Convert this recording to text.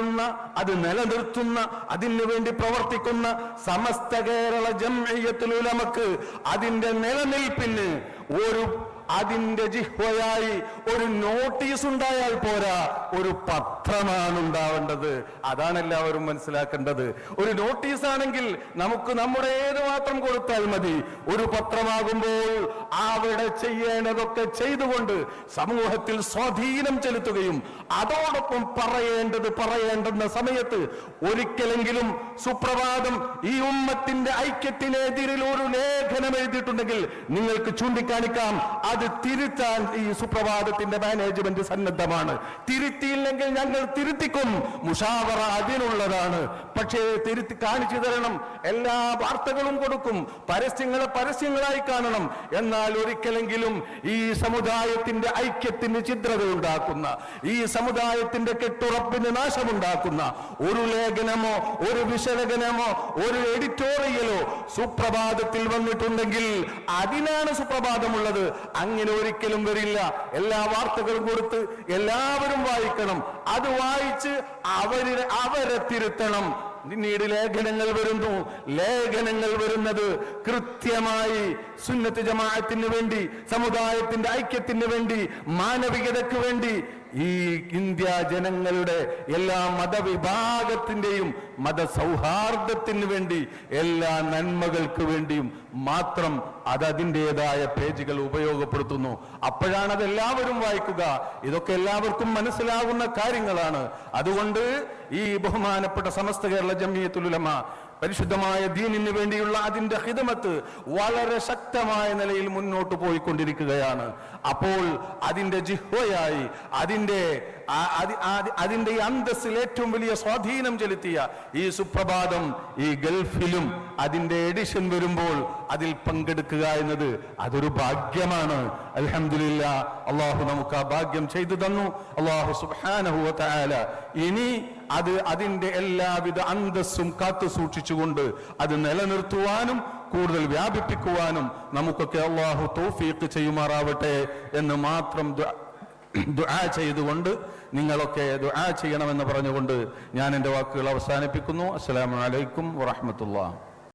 ഉണ്ടാക്കുന്ന അത് നിലനിർത്തുന്ന അതിനു വേണ്ടി പ്രവർത്തിക്കുന്ന സമസ്ത കേരള ജംഇയ്യത്തുൽ ഉലമക്ക് അതിന്റെ നിലനിൽപ്പിന് ഒരു അതിന്റെ ജിഹ്വയായി ഒരു നോട്ടീസ് ഉണ്ടായാൽ പോരാ. ഒരു പത്രമാണ് ഉണ്ടാവേണ്ടത്. അതാണ് എല്ലാവരും മനസ്സിലാക്കേണ്ടത്. ഒരു നോട്ടീസ് ആണെങ്കിൽ നമുക്ക് നമ്മുടെ ഏത് മാത്രം കൊടുത്താൽ മതി. ഒരു പത്രമാകുമ്പോൾ അവിടെ ചെയ്യേണ്ടതൊക്കെ ചെയ്തുകൊണ്ട് സമൂഹത്തിൽ സ്വാധീനം ചെലുത്തുകയും അതോടൊപ്പം പറയേണ്ടത് പറയേണ്ടുന്ന സമയത്ത് ഒരിക്കലെങ്കിലും സുപ്രഭാതം ഈ ഉമ്മത്തിന്റെ ഐക്യത്തിനെതിരിൽ ഒരു ലേഖനം എഴുതിയിട്ടുണ്ടെങ്കിൽ നിങ്ങൾക്ക് ചൂണ്ടിക്കാണിക്കാം. അത് തിരുത്താൻ ഈ സുപ്രഭാതത്തിന്റെ മാനേജ്മെന്റ് സന്നദ്ധമാണ്. തിരുത്തിയില്ലെങ്കിൽ ഞങ്ങൾ തിരുത്തിക്കും. മുഷാവറ അതിനുള്ളതാണ്. പക്ഷേ തിരുത്തി കാണിച്ചു തരണം. എല്ലാ വാർത്തകളും കൊടുക്കും. പരസ്യങ്ങളെ പരസ്യങ്ങളായി കാണണം. എന്നാൽ ഒരിക്കലെങ്കിലും ഈ സമുദായത്തിന്റെ ഐക്യത്തിന് ഛിദ്രതയുണ്ടാക്കുന്ന ഈ സമുദായത്തിന്റെ കെട്ടുറപ്പിന് നാശമുണ്ടാക്കുന്ന ഒരു ലേഖനമോ ഒരു വിശകലനമോ ഒരു എഡിറ്റോറിയലോ സുപ്രഭാതത്തിൽ വന്നിട്ടുണ്ടെങ്കിൽ അതിനാണ് സുപ്രഭാതമുള്ളത്. അങ്ങനെ ഒരിക്കലും വരില്ല. എല്ലാ വാർത്തകളും കൊടുത്ത് എല്ലാവരും വായിക്കണം. അത് വായിച്ച് അവർ അവരെ തിരുത്തണം. പിന്നീട് ലേഖനങ്ങൾ വരുന്നു. ലേഖനങ്ങൾ വരുന്നത് കൃത്യമായി സുന്നത്ത് ജമാഅത്തിന് വേണ്ടി സമുദായത്തിന്റെ ഐക്യത്തിന് വേണ്ടി മാനവികതയ്ക്ക് വേണ്ടി ഈ ഇന്ത്യ ജനങ്ങളുടെ എല്ലാ മതവിഭാഗത്തിന്റെയും മതസൗഹാർദ്ദത്തിന് വേണ്ടി എല്ലാ നന്മകൾക്ക് വേണ്ടിയും മാത്രം അത് അതിന്റെതായ പേജുകൾ ഉപയോഗപ്പെടുത്തുന്നു. അപ്പോഴാണ് എല്ലാവരും വായിക്കുക. ഇതൊക്കെ എല്ലാവർക്കും മനസ്സിലാകുന്ന കാര്യങ്ങളാണ്. അതുകൊണ്ട് ഈ ബഹുമാനപ്പെട്ട സമസ്ത കേരള ജമിയത്തുലമ പരിശുദ്ധമായ ദീനിന് വേണ്ടിയുള്ള അതിന്റെ ഹിതമത്ത് വളരെ ശക്തമായ നിലയിൽ മുന്നോട്ട് പോയിക്കൊണ്ടിരിക്കുകയാണ്. അപ്പോൾ അതിന്റെ ജിഹ്വയായി അതിന്റെ അതിന്റെ അന്തസ്സിൽ ഏറ്റവും വലിയ സ്വാധീനം ചെലുത്തിയ ഈ സുപ്രഭാതം ഈ ഗൾഫിലും അതിന്റെ എഡിഷൻ വരുമ്പോൾ അതിൽ പങ്കെടുക്കുക എന്നത് അതൊരു ഭാഗ്യമാണ്. അലഹമില്ല അള്ളാഹു നമുക്ക് ആ ഭാഗ്യം ചെയ്തു തന്നു. അള്ളാഹു സുബ്ഹാനഹു വ ഇനി അത് അതിന്റെ എല്ലാവിധ അന്തസ്സും കാത്തു സൂക്ഷിച്ചുകൊണ്ട് അത് നിലനിർത്തുവാനും കൂടുതൽ വ്യാപിപ്പിക്കുവാനും നമുക്കൊക്കെ അള്ളാഹു തൗഫീഖ് ചെയ്യുമാറാവട്ടെ എന്ന് മാത്രം ദുആ- ചെയ്തുകൊണ്ട് നിങ്ങളൊക്കെ ദുആ ചെയ്യണമെന്ന് പറഞ്ഞുകൊണ്ട് ഞാൻ എന്റെ വാക്കുകൾ അവസാനിപ്പിക്കുന്നു. അസ്സലാമു അലൈക്കും വറഹ്മത്തുള്ളാഹി.